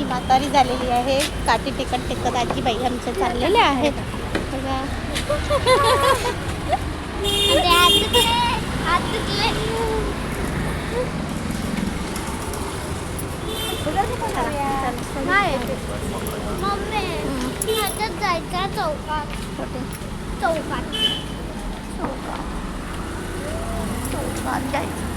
ही म्हातारी झालेली आहे. काठी टिकट टिकत आजी बाई आमच्या चाललेल्या आहेत. बघा. जायचं चौकात. कुठे? चौकात. चौकात जायचं.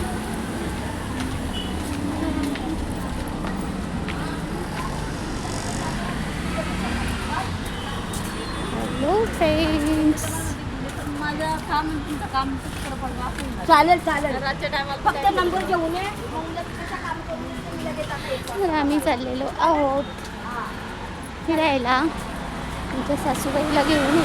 हॅलो फ्रेंड्स माझं काम तुमचं काम. चालेल चालेल. फक्त नंबर घेऊन. तर आम्ही चाललेलो आहोत. फिरायला. आमच्या सासूबाईला घेऊन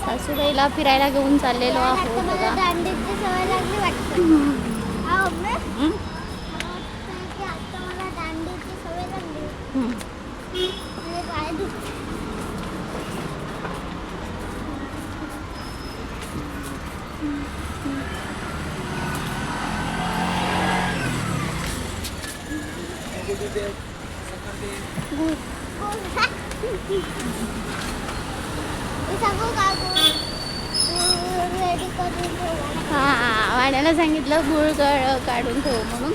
सासूबाईला फिरायला घेऊन चाललेलो आहोत वाण्याला सांगितलं गुळ गळ काढून ठेव म्हणून.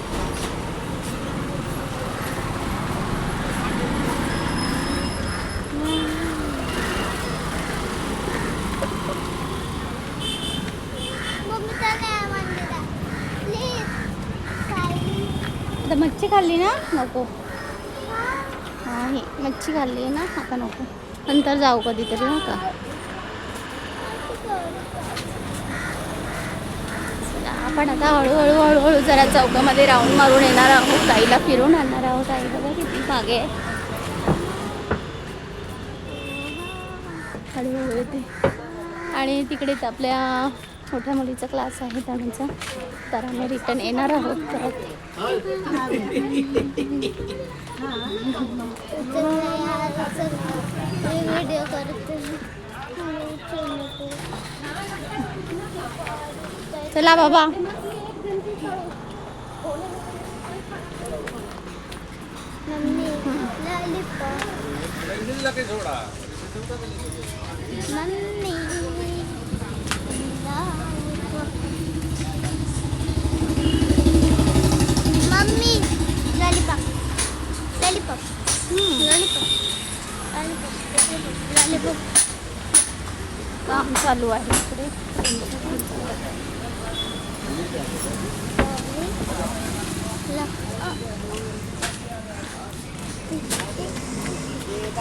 आता मच्छी खाल्ली ना? नको. नाही मच्छी खाल्ली ना? आता नको. नंतर जाऊ कधीतरी का? चला, आपण आता हळूहळू हळूहळू जरा चौकामध्ये राऊंड मारून येणार आहोत. ताईला फिरून आणणार आहोत. आई बघा किती मागे हळूहळू येते. आणि तिकडेच आपल्या मोठ्या मुलीचा क्लास आहे. त्यांचा तर आम्ही रिटर्न येणार आहोत परत. करते चला बाबा. Mummy lollipop. Mummy mummy lollipop lollipop. Lollipop. Lollipop. Lollipop. काम चालू आहे इकडे तर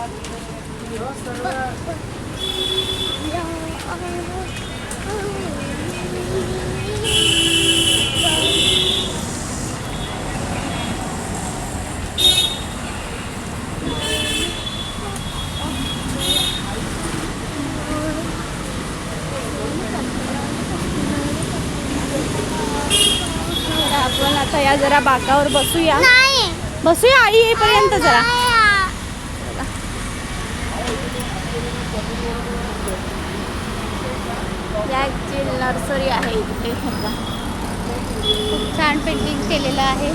आपण आता या जरा बाकावर बसूया. बसूया आई येईपर्यंत जरा. याची नर्सरी आहे इथे. खूप छान पेंटिंग केलेलं आहे.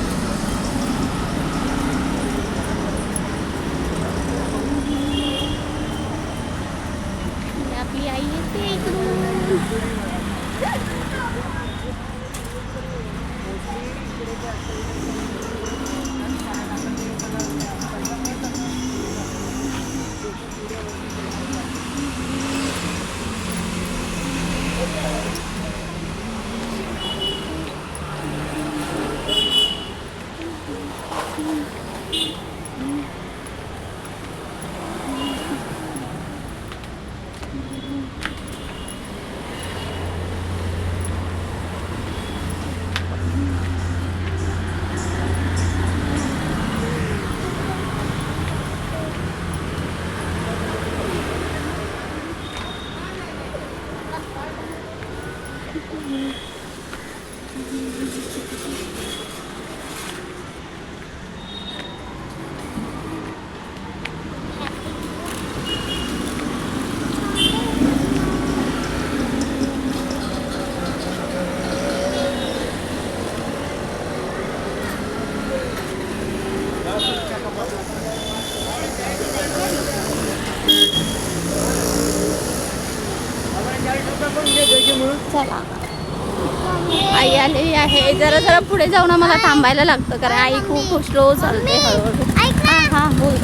आहे. जरा जरा पुढे जाऊन मला थांबायला लागतं कारण आई खूप स्लो चालते हळूहळू. हा ना. हा बोल.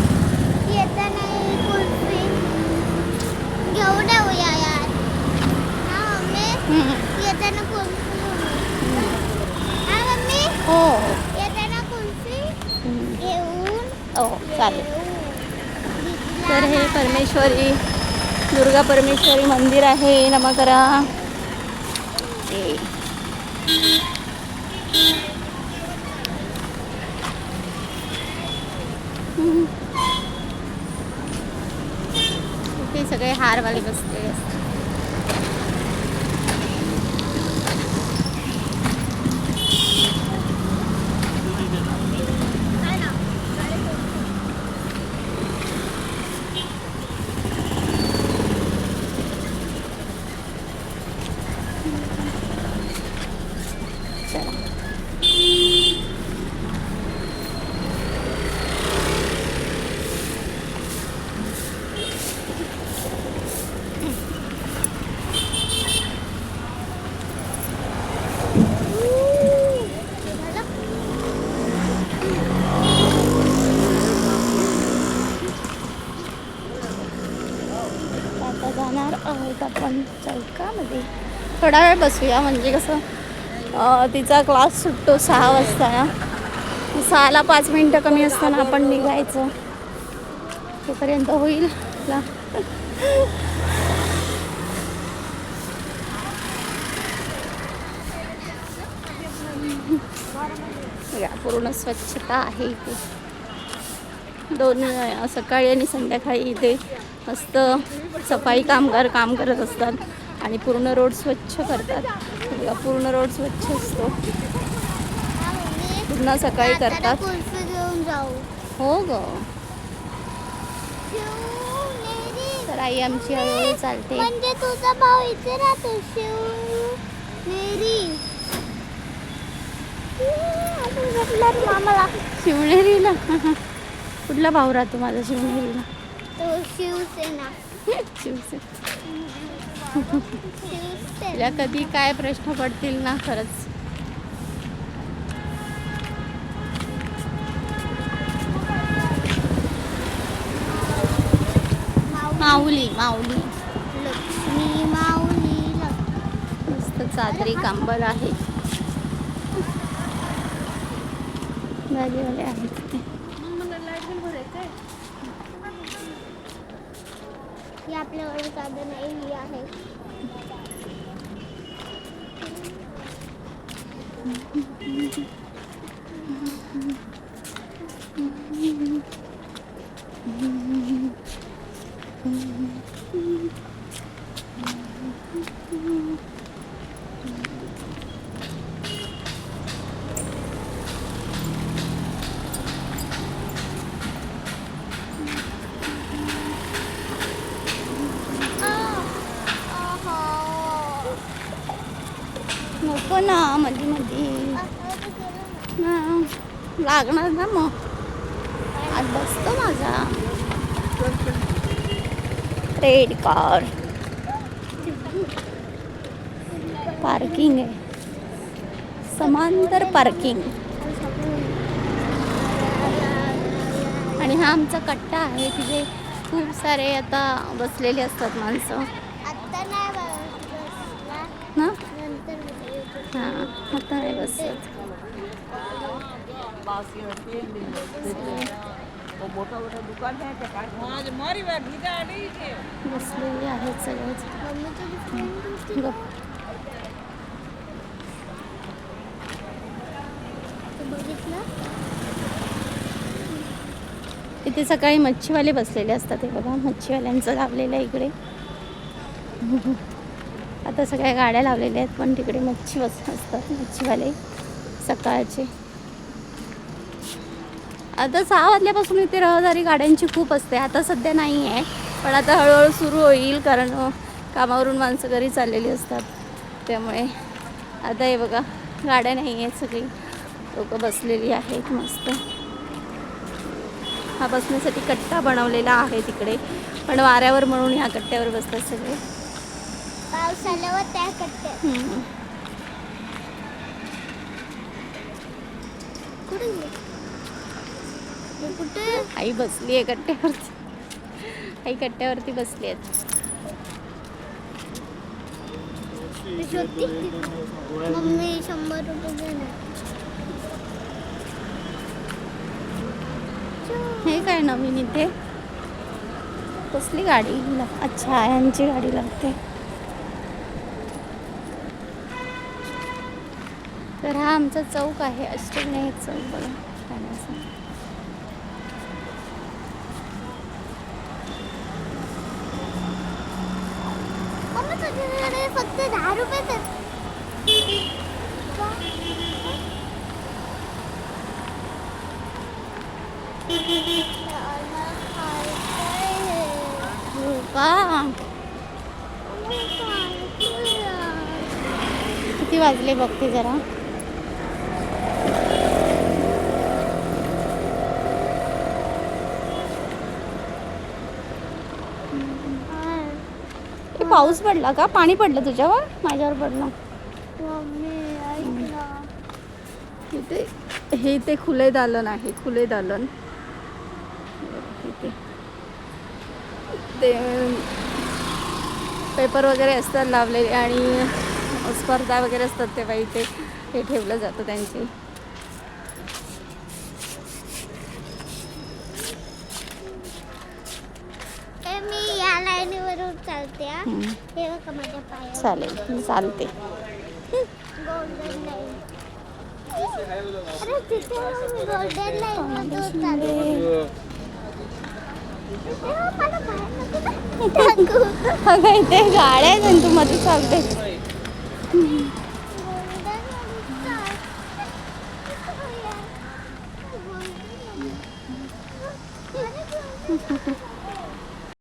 ही चालेल. तर हे परमेश्वरी दुर्गा परमेश्वरी मंदिर आहे. नमा करा. ते इथे सगळे हारवाले बसले you आता जाणार आहोत आपण चौकामध्ये म्हणजे थोडा वेळ बसूया. म्हणजे कसं तिचा क्लास सुटतो सहा वाजता ना. सहाला पाच मिनटं कमी असताना आपण निघायचं. तोपर्यंत होईल. आपला पूर्ण स्वच्छता आहे इथे. दोन सकाळी आणि संध्याकाळी इथे मस्त सफाई कामगार काम करत असतात. आणि पूर्ण रोड स्वच्छ करतात. पूर्ण रोड स्वच्छ असतो. पूर्ण सकाळी करतात. हो ग. तर आई आमची हळूहळू चालते. म्हणजे तुझा भाऊ इथे राहतो. मामाला शिवनेरीला? कुठला भाऊ राहतो माझा शिवनेरीला? तो शिवसेना. शिवसे शिवसेना. तिला कधी काय प्रश्न पडतील ना खरंच. माऊली माऊली. लक्ष्मी माऊली मस्त चादरी कांबर आहे. भाजीवाले आहेत. ही आपल्याकडे साधन आहे ही आहे. नको ना मध्ये मध्ये ना लागणार ना मग. आज बसतो माझा. रेड कार पार्किंग आहे. समांतर पार्किंग आणि हा आमचा कट्टा आहे. तिथे खूप सारे आता बसलेले असतात माणसं. आत्ता नाही बस- हां बसलेली आहेत इथे सकाळी मच्छीवाले बसलेले असतात हे बघा मच्छीवाल्यांचं लावलेलं आहे इकडे. आता सगळ्या गाड्या लावलेल्या आहेत पण तिकडे मच्छी बस असतात मच्छीवाले सकाळचे. आता सहा वाजल्यापासून इथे रहदारी गाड्यांची खूप असते. आता सध्या नाही आहे पण आता हळूहळू सुरू होईल कारण कामावरून माणसं घरी चाललेली असतात. त्यामुळे आता हे बघा गाड्या नाही आहेत सगळी. लोक बसलेली आहेत मस्त. हा बसण्यासाठी कट्टा बनवलेला आहे तिकडे. पण वाऱ्यावर म्हणून ह्या कट्ट्यावर बसतात सगळे. पाऊस आल्यावर त्या कट्ट्यात हम्म. आई बसली आहे कट्ट्यावरती. आई कट्ट्यावरती बसली आहेत मम्मी शंभर रुपये हे काय नवीन इथे? कसली गाडी? अच्छा यांची गाडी लागते. तर हा आमचा चौक आहे अष्टविनायक चौक बघा. तुझ्याकडे फक्त दहा रुपयेच. किती वाजले बघते जरा हे पाऊस पडला का? पाणी पडलं तुझ्यावर? माझ्यावर पडलं. इथे हे इथे खुले दालन आहे खुले दालन. ते पेपर वगैरे असतात लावलेले आणि स्पर्धा वगैरे असतात तेव्हा इथे हे ठेवलं जातं त्यांची. हा. हे बघा माझ्या पायावर. चालेल चालते. Golden line golden line. अगं इथे गाड्या आहेत तू मध्ये चालते